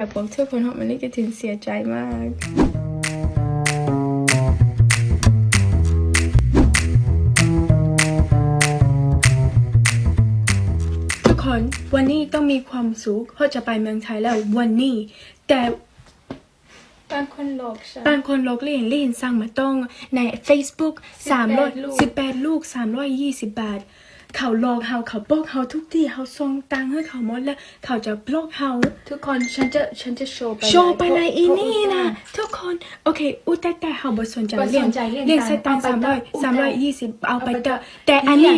อยากบอกทุกคนว่ามันนี่ก็ถึงเสียใจมากทุกคนวันนี้ต้องมีความสุขเพราะจะไปเมืองไทยแล้ววันนี้ แต่บางคนหลอกฉันบางคนลกเลียนเลียนสั่งมาต้องใน Facebook 300ลูก18ลูก 320 บาท เขาหลอกเฮาเขาบอกเฮาทุกที่เฮาส่งตังค์ให้เขาหมดแล้ว เขาจะบล็อกเฮาทุกคนฉันจะฉันจะโชว์ไปโชว์ไปในอีเพรานี่นะเพราทุกคนโอเค อุยแต่แต่เฮาบ่สนใจบ่เลี้ยงสนใจเลี้ยงเลี้ยงสตางค์เอาสามไปร้อยเอาสามร้อยยี่สิบเอาไปเอาไปเตอะแต่อันนี้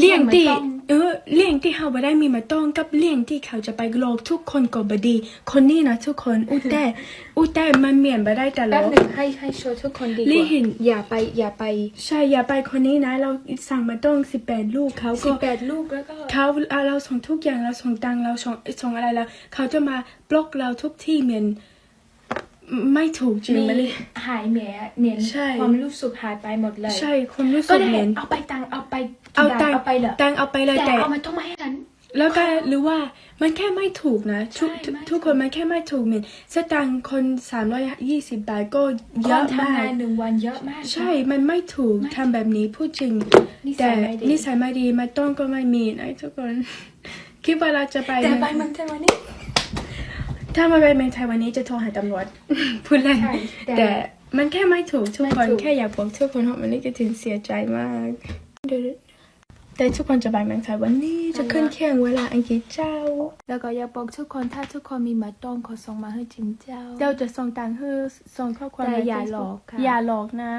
เลี้เลี้ยยงงที่ไม่ต้อง เออเลี้ยงที่เฮาบ่ได้มีมาต้องกับเลี้ยงที่เขาจะไปโลกทุกคนก็บ่ดี คนนี้นะทุกคนอุยแต่อุยแต่มันเมียนบ่ได้แต่แป๊ละบหนึ่งให้ให้โชว์ทุกคนดีกลี่ว่าเห็นอย่าไปอย่าไปใช่อย่าไปคนนี้นะ เราสั่งมาต้องสิบแปดลูกเขาสิก็ บแปดลูกแล้วก็ เขาเอาเราส่งทุกอย่างเราส่งตังค์เราส่งส่งอะไรแล้ว เขาจะมาบล็อกเราทุกที่เหมือนไม่ถูกจริงมีไหมลี่หายเหมียเหมียนใช่ ความรู้สึกหายไปหมดเลย ใช่ความรู้ก็สึกได้เหมือน เอาไปตังค์เอาไปเอากี่บทตังค์เอาไปเหรอตังค์เอาไปเลยแต่แต่เอามาต้องมาให้ฉันแล้วก็หรือว่ามันแค่ไม่ถูกนะทุกใช่ทุกไม่ทุกคนมันแค่ไม่ถูกเหมือนสตังค์คนสามร้อยยี่สิบบาทก็เยอะคนมาทำงากนหนึ่งวันเยอะมากนะใช่ มันไม่ถูกไม่ทำแบบนี้พูดจริงนิสัแต่ยไม่ดีนิสัยไม่ดีมาต้องก็ไม่มีนะทุกคน คิดว่าเราจะไปแต่ไหมไปเมืองไทยวันนี้ ถ้ามาไปเมืองไทยวันนี้จะโทรหาตำรวจพูดเล่นใช่แต่แต่มันแค่ไม่ถูกทุกไม่คนถูกแค่อยากบอกทุกคนว่ามันนี่ก็ถึงเสียใจมากเดี๋ยว แต่ทุกคนจะไปเมืองไทยวันนี้จะขึ้นเคียงเวลาอังกฤษเจ้า แล้วก็อยากบอกทุกคนถ้าทุกคนมีมาต้องขอส่งมาให้จินเจ้า เจ้าจะส่งตังค์ให้ส่งข้อความแต่ในอย่า Facebook หลอกค่ะอย่าหลอกนะ